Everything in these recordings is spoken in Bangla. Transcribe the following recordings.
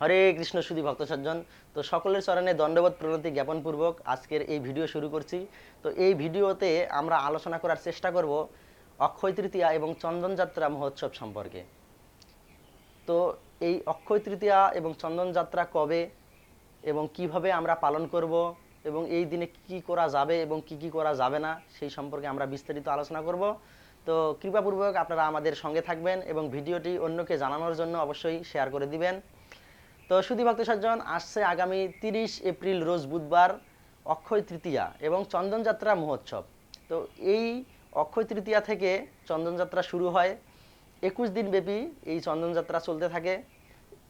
হরে কৃষ্ণ, সুধী ভক্ত সজ্জন। তো সকলের চরণে দণ্ডবোধ প্রণতি জ্ঞাপনপূর্বক আজকের এই ভিডিও শুরু করছি। তো এই ভিডিওতে আমরা আলোচনা করার চেষ্টা করব অক্ষয় তৃতীয়া এবং চন্দনযাত্রা মহোৎসব সম্পর্কে। তো এই অক্ষয় তৃতীয়া এবং চন্দনযাত্রা কবে এবং কীভাবে আমরা পালন করব এবং এই দিনে কি কি করা যাবে এবং কি কি করা যাবে না, সেই সম্পর্কে আমরা বিস্তারিত আলোচনা করব। তো কৃপাপূর্বক আপনারা আমাদের সঙ্গে থাকবেন এবং ভিডিওটি অন্যকে জানানোর জন্য অবশ্যই শেয়ার করে দিবেন। তো সুধী ভক্ত সজ্জন আসছে আগামী তিরিশ এপ্রিল রোজ বুধবার অক্ষয় তৃতীয়া এবং চন্দনযাত্রা মহোৎসব। তো এই অক্ষয় তৃতীয়া থেকে চন্দনযাত্রা শুরু হয়। একুশ দিন ব্যাপী এই চন্দনযাত্রা চলতে থাকে।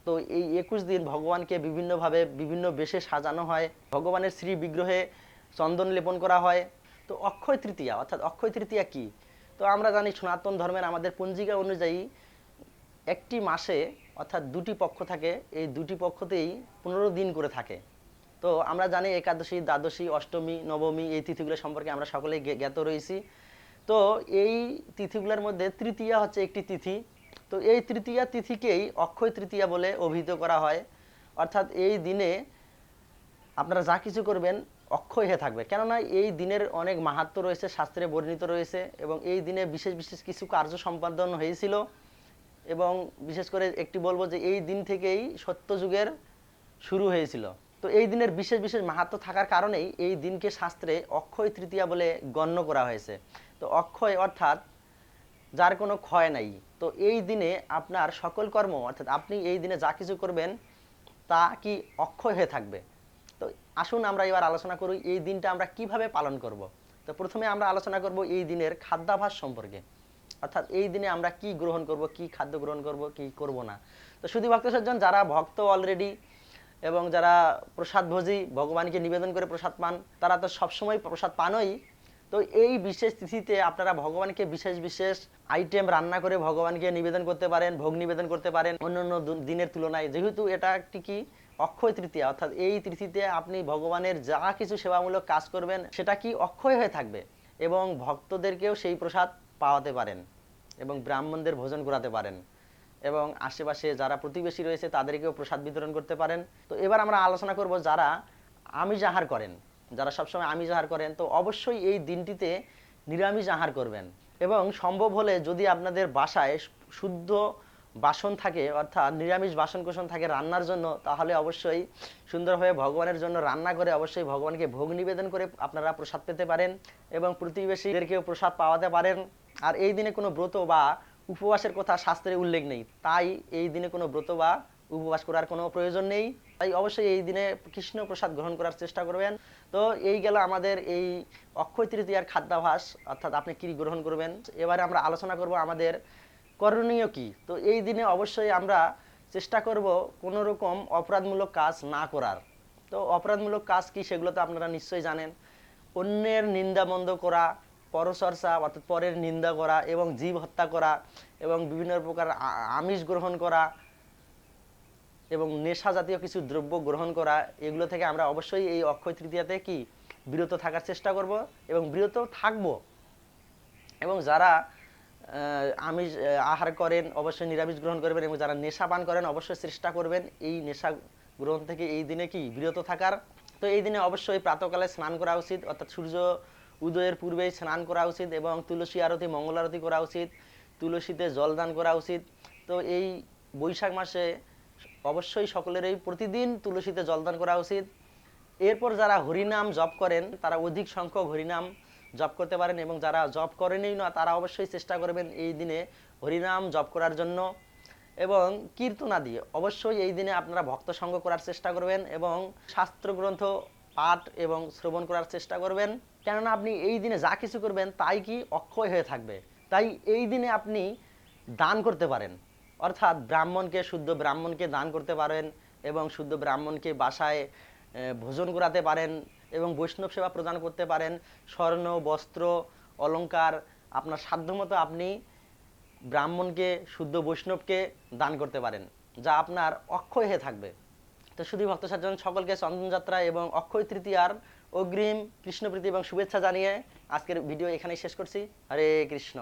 তো এই একুশ দিন ভগবানকে বিভিন্নভাবে বিভিন্ন বেশে সাজানো হয়। ভগবানের শ্রী বিগ্রহে চন্দন লেপন করা হয়। তো অক্ষয় তৃতীয়া, অর্থাৎ অক্ষয় তৃতীয়া কি? তো আমরা জানি সনাতন ধর্মের আমাদের পঞ্জিকা অনুযায়ী একটি মাসে অর্থাৎ দুটি পক্ষ থাকে, এই দুটি পক্ষতেই পনেরো দিন করে থাকে। তো আমরা জানি একাদশী, দ্বাদশী, অষ্টমী, নবমী এই তিথিগুলো সম্পর্কে আমরা সকলেই জ্ঞাত রয়েছি। তো এই তিথিগুলোর মধ্যে তৃতীয়া হচ্ছে একটি তিথি। তো এই তৃতীয়া তিথিকেই অক্ষয় তৃতীয়া বলে অভিহিত করা হয়। অর্থাৎ এই দিনে আপনারা যা কিছু করবেন অক্ষয় হয়ে থাকবে। কেননা এই দিনের অনেক মাহাত্ম রয়েছে, শাস্ত্রে বর্ণিত রয়েছে এবং এই দিনে বিশেষ বিশেষ কিছু কার্য সম্পাদন হয়েছিল। এবং বিশেষ করে একটি বলব যে এই দিন থেকেই সত্যযুগের শুরু হয়েছিল। তো এই দিনের বিশেষ বিশেষ মাহাত্ম থাকার কারণেই এই দিনকে শাস্ত্রে অক্ষয় তৃতীয়া বলে গণ্য করা হয়েছে। তো অক্ষয় অর্থাৎ যার কোনো ক্ষয় নাই। তো এই দিনে আপনার সকল কর্ম, অর্থাৎ আপনি এই দিনে যা কিছু করবেন, তা কি অক্ষয় হয়ে থাকবে? তো আসুন আমরা এবার আলোচনা করি এই দিনটা আমরা কীভাবে পালন করব। তো প্রথমে আমরা আলোচনা করব এই দিনের খাদ্যাভাস সম্পর্কে। অর্থাৎ এই দিনে আমরা কি গ্রহণ করব, কি খাদ্য গ্রহণ করব, কি করব না। তো শুধু ভক্ত সজ্জন যারা ভক্ত অলরেডি এবং যারা প্রসাদ ভোজি, ভগবানকে নিবেদন করে প্রসাদ পান, তারা তো সবসময় প্রসাদ পানই। তো এই বিশেষ তিথিতে আপনারা ভগবানকে বিশেষ বিশেষ আইটেম রান্না করে ভগবানকে নিবেদন করতে পারেন, ভোগ নিবেদন করতে পারেন অন্যান্য দু- দিনের তুলনায়। যেহেতু এটা একটি কি? অক্ষয় তৃতীয়া, অর্থাৎ এই তৃতীতে আপনি ভগবানের যা কিছু সেবামূলক কাজ করবেন, সেটা কি অক্ষয় হয়ে থাকবে? এবং ভক্তদেরকেও সেই প্রসাদ পাওয়াতে পারেন এবং ব্রাহ্মণদের ভোজন করাতে পারেন এবং আশেপাশে যারা প্রতিবেশী রয়েছে তাদেরকেও প্রসাদ বিতরণ করতে পারেন। তো এবার আমরা আলোচনা করব যারা আমিষ আহার করেন, যারা সবসময় আমিষ আহার করেন, তো অবশ্যই এই দিনটিতে নিরামিষ আহার করবেন এবং সম্ভব হলে যদি আপনাদের বাসায় শুদ্ধ বাসন থাকে, অর্থাৎ নিরামিষ বাসন কোসন থাকে রান্নার জন্য, তাহলে অবশ্যই সুন্দরভাবে ভগবানের জন্য রান্না করে অবশ্যই ভগবানকে ভোগ নিবেদন করে আপনারা প্রসাদ পেতে পারেন এবং প্রতিবেশীদেরকেও প্রসাদ পাওয়াতে পারেন। আর এই দিনে কোনো ব্রত বা উপবাসের কথা শাস্ত্রে উল্লেখ নেই। তাই এই দিনে কোনো ব্রত বা উপবাস করার কোনো প্রয়োজন নেই। তাই অবশ্যই এই দিনে কৃষ্ণ প্রসাদ গ্রহণ করার চেষ্টা করবেন। তো এই গেল আমাদের এই অক্ষয় তৃতীয়ার খাদ্যাভাস, অর্থাৎ আপনি কি গ্রহণ করবেন? এবারে আমরা আলোচনা করব আমাদের করণীয় কি। তো এই দিনে অবশ্যই আমরা চেষ্টা করব কোনো রকম অপরাধমূলক কাজ না করার। তো অপরাধমূলক কাজ কি সেগুলো তো আপনারা নিশ্চয়ই জানেন। অন্যের নিন্দামন্দ করা পরচর্চা অর্থাৎ পরের নিন্দা করা এবং জীব হত্যা করা এবং বিভিন্ন প্রকার আমিষ গ্রহণ করা এবং নেশা জাতীয় কিছু দ্রব্য গ্রহণ করা, এগুলো থেকে আমরা অবশ্যই এই অক্ষয় তৃতীয়াতে কি? বিরত থাকার চেষ্টা করব এবং বিরত থাকব। এবং যারা আমিষ আহার করেন, অবশ্যই নিরামিষ গ্রহণ করবেন এবং যারা নেশা পান করেন, অবশ্যই চেষ্টা করবেন এই নেশা গ্রহণ থেকে এই দিনে কি? বিরত থাকার। তো এই দিনে অবশ্যই প্রাতকালে স্নান করা উচিত, অর্থাৎ সূর্য উদয়ের পূর্বেই স্নান করা উচিত এবং তুলসী আরতি, মঙ্গল আরতি করা উচিত, তুলসীতে জল দান করা উচিত। তো এই বৈশাখ মাসে অবশ্যই সকলেরই প্রতিদিন তুলসীতে জলদান করা উচিত। এরপর যারা হরিনাম জপ করেন, তারা অধিক সংখ্যক হরিনাম জপ করতে পারেন এবং যারা জপ করেনই না, তারা অবশ্যই চেষ্টা করবেন এই দিনে হরিনাম জপ করার জন্য। এবং কীর্তনাদি অবশ্যই এই দিনে আপনারা ভক্ত সঙ্গ করার চেষ্টা করবেন এবং শাস্ত্র গ্রন্থ পাঠ এবং শ্রবণ করার চেষ্টা করবেন। কেননা আপনি এই দিনে যা কিছু করবেন, তাই কি অক্ষয় হয়ে থাকবে? তাই এই দিনে আপনি দান করতে পারেন। অর্থাৎ ব্রাহ্মণকে, শুদ্ধ ব্রাহ্মণকে দান করতে পারেন এবং শুদ্ধ ব্রাহ্মণকে বাসায় ভোজন করাতে পারেন এবং বৈষ্ণব সেবা প্রদান করতে পারেন। স্বর্ণ, বস্ত্র, অলংকার, আপনার সাধ্যমতো আপনি ব্রাহ্মণকে, শুদ্ধ বৈষ্ণবকে দান করতে পারেন, যা আপনার অক্ষয় হয়ে থাকবে। তো শুধু ভক্ত সাজন সকলকে চন্দনযাত্রা এবং অক্ষয় তৃতীয়ার অগ্রিম কৃষ্ণপ্রীতি এবং শুভেচ্ছা জানিয়ে আজকের ভিডিও এখানেই শেষ করছি। হরে কৃষ্ণ।